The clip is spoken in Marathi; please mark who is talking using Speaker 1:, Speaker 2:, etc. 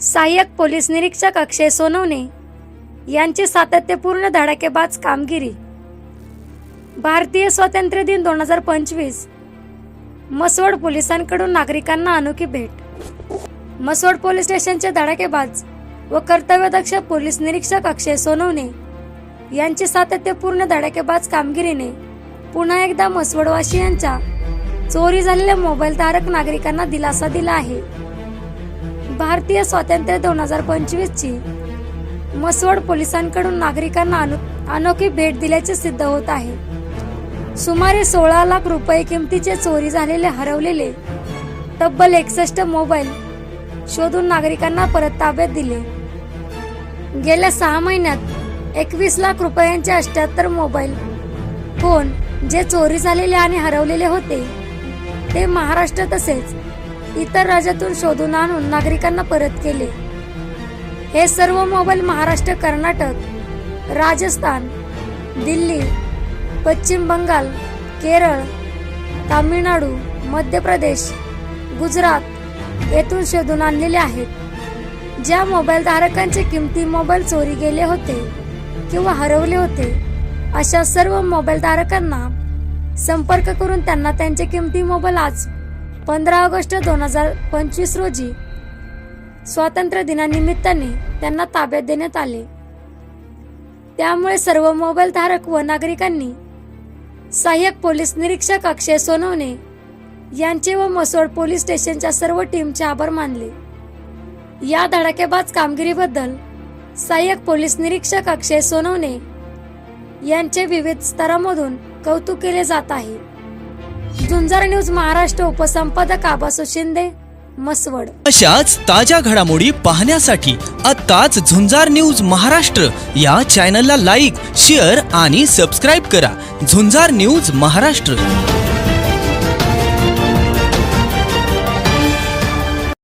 Speaker 1: सहाय्यक पोलीस निरीक्षक अक्षय सोनवणे यांची सातत्यपूर्ण धडाकेबाज कामगिरी. भारतीय स्वातंत्र्य दिन दोन हजार पंचवीस. मसवड पोलिसांकडून नागरिकांना अनोखी भेट. मसवड पोलीस स्टेशनचे धडाकेबाज व कर्तव्यदक्ष पोलीस निरीक्षक अक्षय सोनवणे यांची सातत्यपूर्ण धडाकेबाज कामगिरीने पुन्हा एकदा मसवडवासियांच्या चोरी झालेल्या मोबाईल धारक नागरिकांना दिलासा दिला आहे. भारतीय स्वातंत्र्य दोन हजार पंचवीस ची मसवड पोलिसांकडून नागरिकांना अनोखी भेट दिल्याचे सिद्ध होत आहे. सुमारे सोळा लाख रुपये किमतीचे चोरी झालेले हरवलेले तब्बल एकसष्ट मोबाईल शोधून नागरिकांना परत ताब्यात दिले. गेल्या सहा महिन्यात एकवीस लाख रुपयांचे अष्ट्याहत्तर मोबाईल फोन जे चोरी झालेले आणि हरवलेले होते ते महाराष्ट्र तसेच इतर राज्यातून शोधून आणून नागरिकांना परत केले. हे सर्व मोबाईल महाराष्ट्र कर्नाटक राजस्थान दिल्ली पश्चिम बंगाल केरळ तामिळनाडू मध्य प्रदेश गुजरात येथून शोधून आणलेले आहेत. ज्या मोबाईल धारकांचे किमती मोबाईल चोरी गेले होते किंवा हरवले होते अशा सर्व मोबाईल धारकांना संपर्क करून त्यांना त्यांचे किमती मोबाईल आज पंधरा ऑगस्ट दोन हजार पंचवीस रोजी स्वातंत्र्य दिनानिमित्ताने त्यांना ताब्यात देण्यात आले. त्यामुळे सर्व मोबाईल धारक व नागरिकांनी सहाय्यक पोलीस निरीक्षक अक्षय सोनवणे यांचे व मसोड पोलीस स्टेशनच्या सर्व टीमचे आभार मानले. या धडाकेबाज कामगिरीबद्दल सहाय्यक पोलीस निरीक्षक अक्षय सोनवणे यांचे विविध स्तरामधून कौतुक केले जात आहे. झुंजार न्यूज महाराष्ट्र उपसंपादक आबासू शिंदे मसवड
Speaker 2: अशाच ताज्या घडामोडी पाहण्यासाठी आत्ताच झुंजार न्यूज महाराष्ट्र या चॅनलला लाईक शेअर आणि सबस्क्राईब करा. झुंजार न्यूज महाराष्ट्र.